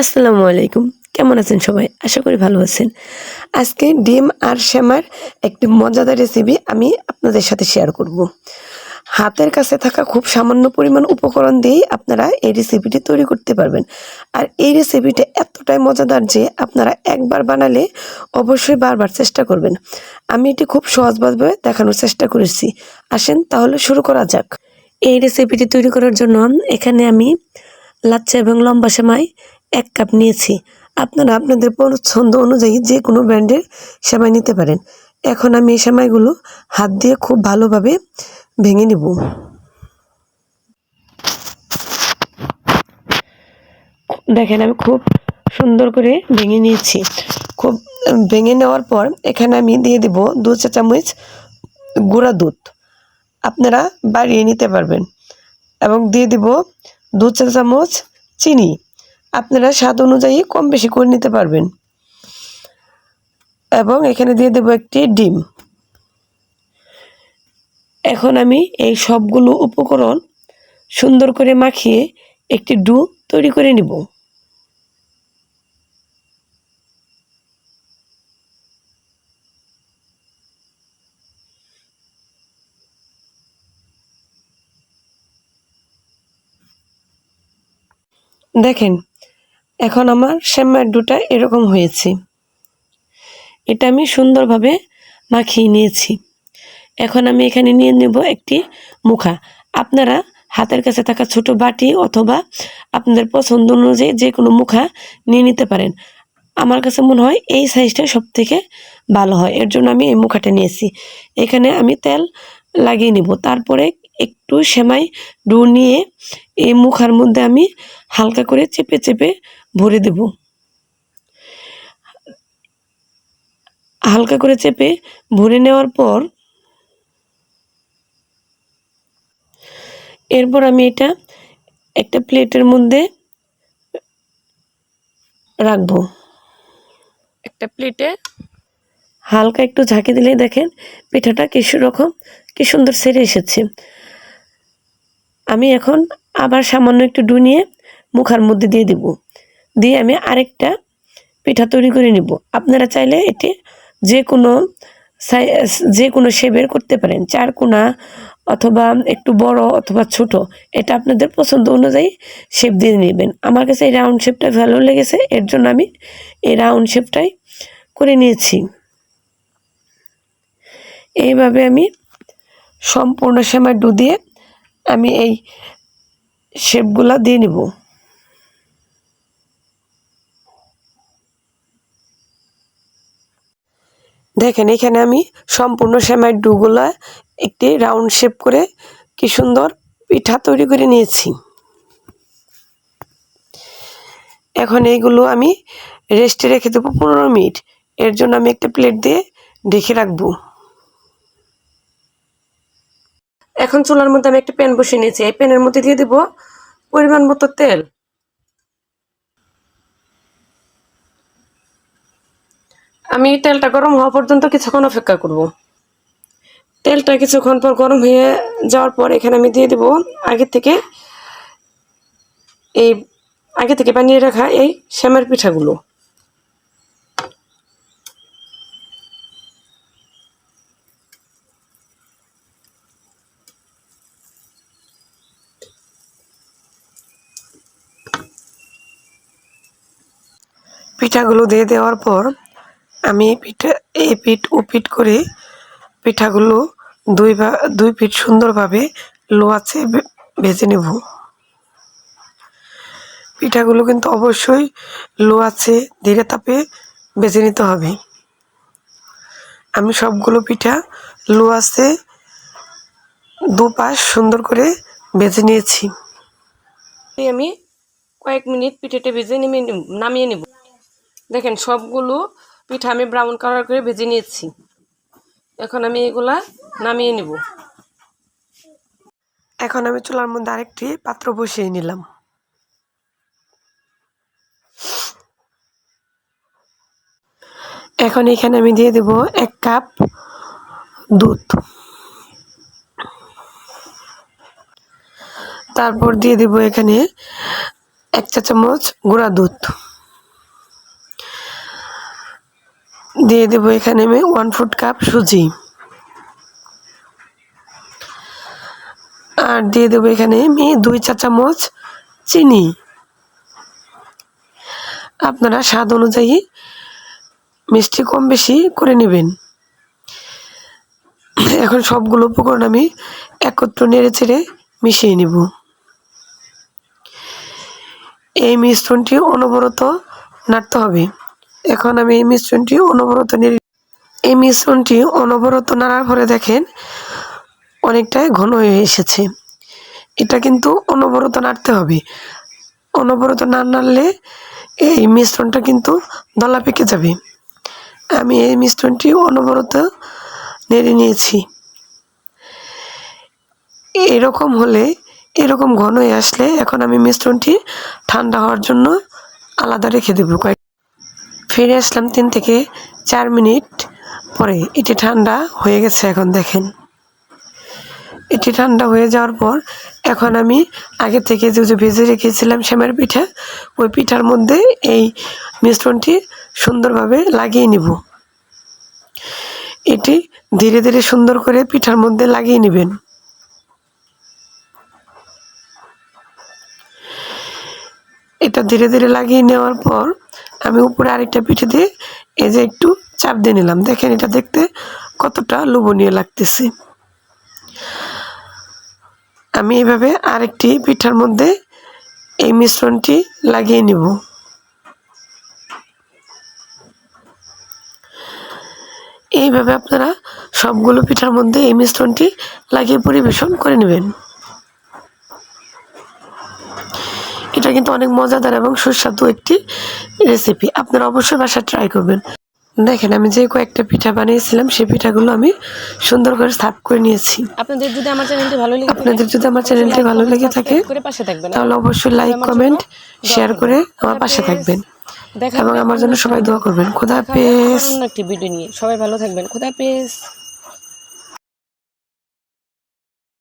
আসসালামু আলাইকুম। কেমন আছেন সবাই? আশা করি ভালো আছেন। আজকে ডিম আর শ্যামার একটি মজাদার রেসিপি আমি আপনাদের সাথে শেয়ার করব। হাতের কাছে থাকা খুব সামান্য পরিমাণ উপকরণ দিয়েই আপনারা এই রেসিপিটি তৈরি করতে পারবেন। আর এই রেসিপিটা এতটাই মজাদার যে আপনারা একবার বানালে অবশ্যই বারবার চেষ্টা করবেন। আমি এটি খুব সহজভাবে দেখানোর চেষ্টা করেছি। আসেন তাহলে শুরু করা যাক। এই রেসিপিটি তৈরি করার জন্য এখানে আমি লাচ্চা এবং লম্বা সেমাই এক কাপ নিয়েছি। আপনারা আপনাদের পছন্দ অনুযায়ী যে কোনো ব্র্যান্ডের সেমাই নিতে পারেন। এখন আমি এই সেমাইগুলো হাত দিয়ে খুব ভালোভাবে ভেঙে নিব। দেখেন আমি খুব সুন্দর করে ভেঙে নিয়েছি। খুব ভেঙে নেওয়ার পর এখানে আমি দিয়ে দিব দু চা চামচ গুঁড়া দুধ। আপনারা বাড়িয়ে নিতে পারবেন। এবং দিয়ে দিব দু চা চামচ চিনি। আপনারা স্বাদ অনুযায়ী কম বেশি করে নিতে পারবেন। এবং এখানে দিয়ে দেবো একটি ডিম। এখন আমি এই সবগুলো উপকরণ সুন্দর করে মাখিয়ে একটি ডু তৈরি করে নিব। দেখেন এখন আমার শ্যামার ডুটা এরকম হয়েছে। এটা আমি সুন্দরভাবে মাখিয়ে নিয়েছি। এখন আমি এখানে নিয়ে নেব একটি মুখা। আপনারা হাতের কাছে থাকা ছোট বাটি অথবা আপনাদের পছন্দ অনুযায়ী যে কোনো মুখা নিয়ে নিতে পারেন। আমার কাছে মনে হয় এই সাইজটা সব থেকে ভালো হয়। এর জন্য আমি এই মুখাটা নিয়েছি। এখানে আমি তেল লাগিয়ে নিব। তারপরে একটু সেমাই ডু নিয়ে এই মুখার মধ্যে আমি হালকা করে চেপে চেপে ভরে দেব। হালকা করে চেপে ভরে নেওয়ার পর এরপর আমি এটা একটা প্লেটের মধ্যে রাখব। একটা প্লেটে হালকা একটু ঝাঁকি দিলে দেখেন পিঠাটা কিছু রকম কি সুন্দর সেরে এসেছে। আমি এখন আবার সামান্য একটু ডু নিয়ে মুখার মধ্যে দিয়ে দিব। দিয়ে আমি আরেকটা পিঠা তৈরি করে নিব। আপনারা চাইলে এটি যে কোনো যে কোনো শেপের করতে পারেন। চার কোনা অথবা একটু বড় অথবা ছোট, এটা আপনাদের পছন্দ অনুযায়ী শেপ দিয়ে নেবেন। আমার কাছে এই রাউন্ড শেপটা ভালো লেগেছে, এর জন্য আমি এই রাউন্ড শেপটাই করে নিয়েছি। এইভাবে আমি সম্পূর্ণ সময় ডু দিয়ে আমি এই শেপগুলা দিয়ে নিব। দেখেন, এখানে আমি সম্পূর্ণ সেমাই ডুগুলা একটি রাউন্ড শেপ করে কি সুন্দর পিঠা তৈরি করে নিয়েছি। এখন এইগুলো আমি রেস্টে রেখে দেবো পনেরো মিনিট। এর জন্য আমি একটা প্লেট দিয়ে ঢেকে রাখব। এখন চুলার মধ্যে আমি একটা প্যান বসিয়ে নিয়েছি। এই প্যানের মধ্যে দিয়ে দেবো পরিমাণ মতো তেল। আমি তেলটা গরম হওয়া পর্যন্ত কিছুক্ষণ অপেক্ষা করব। তেলটা কিছুক্ষণ পর গরম হয়ে যাওয়ার পর এখানে আমি দিয়ে দেব আগে থেকে এই, আগে থেকে বানিয়ে রাখা এই শ্যামের পিঠাগুলো। পিঠাগুলো দিয়ে দেওয়ার পর আমি পিঠা, এই পিঠ, ও পিঠ করে পিঠাগুলো দুই বা, দুই পিঠ সুন্দরভাবে লোয়াচে ভেজে নেব। পিঠাগুলো কিন্তু অবশ্যই লোয়াচে, ধীরে তাপে ভেজে নিতে হবে। আমি সবগুলো পিঠা লোয়াচে দুপাশ সুন্দর করে ভেজে নিয়েছি। আমি কয়েক মিনিট পিঠেটা ভেজে নেমে, নামিয়ে নেব। দেখেন সবগুলো পিঠা আমি ব্রাউন কালার করে ভেজে নিয়েছি। এখন আমি এগুলা নামিয়ে নিব। এখন আমি চুলার মধ্যে আরেকটি পাত্র বসিয়ে নিলাম। এখন এখানে আমি দিয়ে দেব এক কাপ দুধ। তারপর দিয়ে দেব এখানে এক চা চামচ গুঁড়া দুধ। দিয়ে দেবো এখানে আমি ওয়ান ফুট কাপ সুজি। আর দিয়ে দেবো এখানে আমি দুই চা চামচ চিনি। আপনারা স্বাদ অনুযায়ী মিষ্টি কম বেশি করে নেবেন। এখন সবগুলো উপকরণ আমি একত্র নেড়ে চেড়ে মিশিয়ে নিব। এই মিশ্রণটি অনবরত নাড়তে হবে। এখন আমি এই মিশ্রণটি অনবরত নেড়ে এই মিশ্রণটি অনবরত নাড়ার পরে দেখেন অনেকটাই ঘন হয়ে এসেছে। এটা কিন্তু অনবরত নাড়তে হবে। অনবরত না নাড়লে এই মিশ্রণটা কিন্তু দলা পেকে যাবে। আমি এই মিশ্রণটি অনবরত নেড়ে নিয়েছি। এরকম হলে এরকম ঘন হয়ে আসলে এখন আমি মিশ্রণটি ঠান্ডা হওয়ার জন্য আলাদা রেখে দেবো। কয়েক ফিরে আসলাম তিন থেকে চার মিনিট পরে। এটি ঠান্ডা হয়ে গেছে এখন, দেখেন। এটি ঠান্ডা হয়ে যাওয়ার পর এখন আমি আগে থেকে যে যে ভেজে রেখেছিলাম শ্যামের পিঠা, ওই পিঠার মধ্যে এই মিশ্রণটি সুন্দরভাবে লাগিয়ে নিব। এটি ধীরে ধীরে সুন্দর করে পিঠার মধ্যে লাগিয়ে নেবেন। এটা ধীরে ধীরে লাগিয়ে নেওয়ার পর আমি উপরে আরেকটা পিঠে দিয়ে এই যে একটু চাপ দিয়ে নিলাম। দেখেন এটা দেখতে কতটা লোভনীয় লাগতেছে। আমি এইভাবে আরেকটি পিঠার মধ্যে এই মিশ্রণটি লাগিয়ে নিব। এইভাবে আপনারা সবগুলো পিঠার মধ্যে এই মিশ্রণটি লাগিয়ে পরিবেশন করে নেবেন। এটা কিন্তু অনেক মজাদার এবং সুস্বাদু একটি রেসিপি আপনারা অবশ্যই বাসায় ট্রাই করবেন। দেখেন আমি যে কয়েকটা পিঠা বানিয়েছিলাম সেই পিঠাগুলো আমি সুন্দর করে সার্ভ করে নিয়েছি। আপনাদের যদি আমার চ্যানেলটি ভালো লেগে থাকে, আপনাদের যদি আমার চ্যানেলটি ভালো লেগে থাকে তাহলে অবশ্যই লাইক কমেন্ট শেয়ার করে আমার পাশে থাকবেন। দেখা এবং আমার জন্য সবাই দোয়া করবেন। খোদা অন্য একটি ভিডিও নিয়ে। সবাই ভালো থাকবেন। খোদা হাফেজ।